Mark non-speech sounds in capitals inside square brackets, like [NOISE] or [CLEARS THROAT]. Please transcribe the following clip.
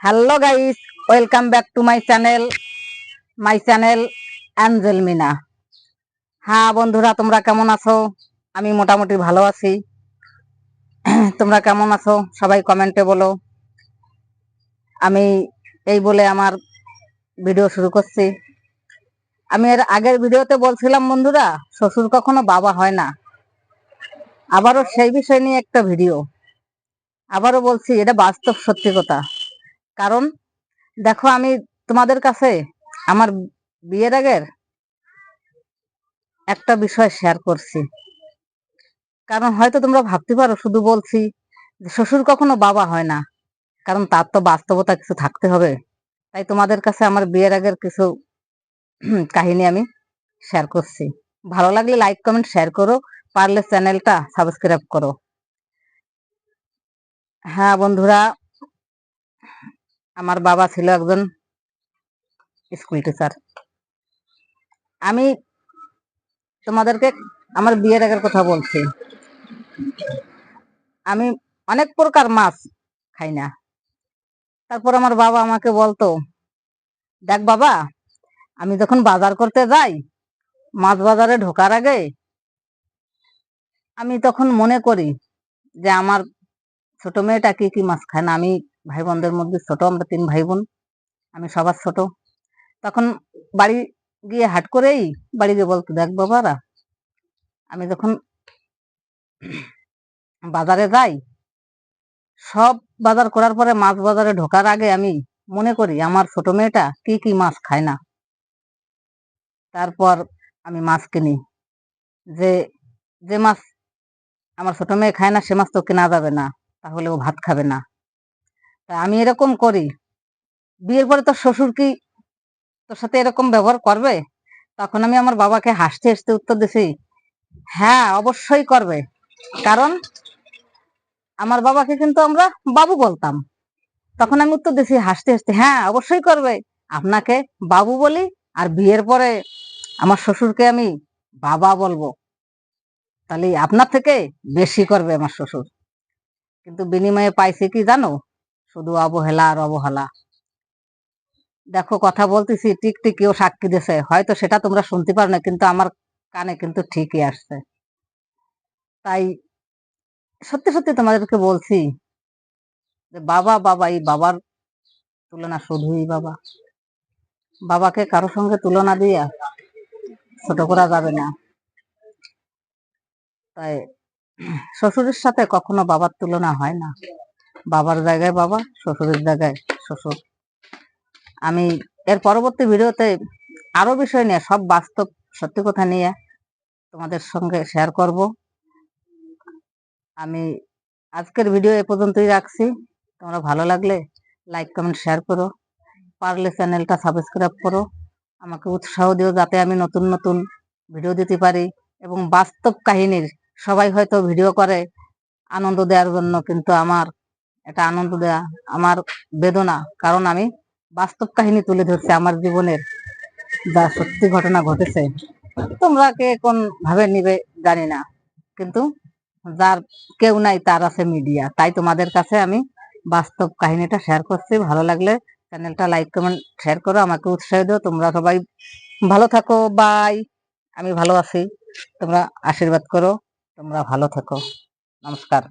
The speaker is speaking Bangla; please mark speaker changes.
Speaker 1: Hello guys welcome back to my channel my channel Angel Mina হ্যাঁ বন্ধুরা, তোমরা কেমন আছো? আমি মোটামুটি ভালো আছি। তোমরা কেমন আছো? সবাই কমেন্টে বলো। আমি এই বলে আমার ভিডিও শুরু করছি। আমি এর আগের ভিডিওতে বলছিলাম, বন্ধুরা, শ্বশুর কখনো বাবা হয় না। আবারও সেই বিষয় নিয়ে একটা ভিডিও আবারও বলছি, এটা বাস্তব সত্যি কথা। কারণ দেখো আমি তোমাদের কাছে আমার বিয়ের আগের একটা বিষয় শেয়ার করছি। কারণ হয়তো তোমরা ভাবতে পারো, শুধু বলছি শ্বশুর কখনো বাবা হয় না, কারণ তার তো বাস্তবতা কিছু থাকতে হবে। তাই তোমাদের কাছে আমার বিয়ের আগের কিছু [CLEARS THROAT] কাহিনী আমি শেয়ার করছি। ভালো লাগলে লাইক কমেন্ট শেয়ার করো, পারলে চ্যানেলটা সাবস্ক্রাইব করো। হ্যাঁ বন্ধুরা আমার বাবা ছিল একজন স্কুল টিচার আমি তোমাদেরকে আমার বিয়ের আগের কথা বলছি। আমি অনেক প্রকার মাছ খাই না। তারপর আমার বাবা আমাকে বলতো, দেখ বাবা, আমি যখন বাজার করতে যাই, মাছ বাজারে ঢোকার আগে আমি তখন মনে করি যে আমার ছোট মেয়েটা কি কি মাছ খায় না। আমি ভাই বোনদের মধ্যে ছোট, আমরা তিন ভাই বোন আমি সবার ছোট। তখন বাড়ি গিয়ে হাট করেই বাড়ি গিয়ে বলতো, দেখ বাবারা, আমি যখন বাজারে যাই, সব বাজার করার পরে মাছ বাজারে ঢোকার আগে আমি মনে করি, আমার ছোট মেয়েটা কি কি মাছ খায় না। তারপর আমি মাছ কিনি। যে যে মাছ আমার ছোট মেয়ে খায় না, সে মাছ তো কেনা যাবে না, তাহলে ও ভাত খাবে না। আমি এরকম করি। বিয়ের পরে তোর শ্বশুর কি তোর সাথে এরকম ব্যবহার করবে? তখন আমি আমার বাবাকে হাসতে হাসতে উত্তর দিছি হ্যাঁ অবশ্যই করবে। কারণ আমার বাবাকে কিন্তু আমরা বাবু বলতাম। তখন আমি উত্তর দিছি হাসতে হাসতে হ্যাঁ অবশ্যই করবে। আপনাকে বাবু বলি আর বিয়ের পরে আমার শ্বশুরকে আমি বাবা বলব। তাহলে আপনার থেকে বেশি করবে আমার শ্বশুর। কিন্তু বিনিময়ে পাইছে কি জানো? শুধু অবহেলা আর অবহেলা। দেখো, কথা বলতেছি টিকটিকিও সাক্ষী দিছে। হয়তো সেটা তোমরা শুনতে পারো না, কিন্তু আমার কানে কিন্তু ঠিকই আসছে। তাই সত্যি সত্যি তোমাদেরকে বলছি যে, বাবা বাবা, এই বাবার তুলনা শুধুই বাবা। বাবাকে কারোর সঙ্গে তুলনা দিয়া ছোট করা যাবে না। তাই শ্বশুরের সাথে কখনো বাবার তুলনা হয় না। বাবার জায়গায় বাবা, শ্বশুরের জায়গায় শ্বশুর। আমি এর পরবর্তী ভিডিওতে আরও বিষয় নিয়ে, সব বাস্তব সত্যি কথা নিয়ে তোমাদের সঙ্গে শেয়ার করব। আমি আজকের ভিডিও এ পর্যন্তই রাখছি। তোমরা ভালো লাগলে লাইক কমেন্ট শেয়ার করো। পারলে চ্যানেলটা সাবস্ক্রাইব করো। আমাকে উৎসাহ দিও যাতে আমি নতুন নতুন ভিডিও দিতে পারি এবং বাস্তব কাহিনীর সবাই হয়তো ভিডিও করে আনন্দ দেওয়ার জন্য, কিন্তু আমার এটা আনন্দ দেয়া আমার বেদনা। কারণ আমি বাস্তব কাহিনী তুলে ধরছি, আমার জীবনের যা সত্যি ঘটনা ঘটেছে। তোমরা কে কোন ভাবে নিবে জানি না। কিন্তু যার কেউ নাই তার আছে মিডিয়া। তাই তোমাদের কাছে আমি বাস্তব কাহিনীটা শেয়ার করছি। ভালো লাগলে চ্যানেলটা লাইক কমেন্ট শেয়ার করো, আমাকে উৎসাহ দিও। তোমরা সবাই ভালো থাকো বাই আমি ভালো আছি, তোমরা আশীর্বাদ করো, তোমরা ভালো থাকো। নমস্কার।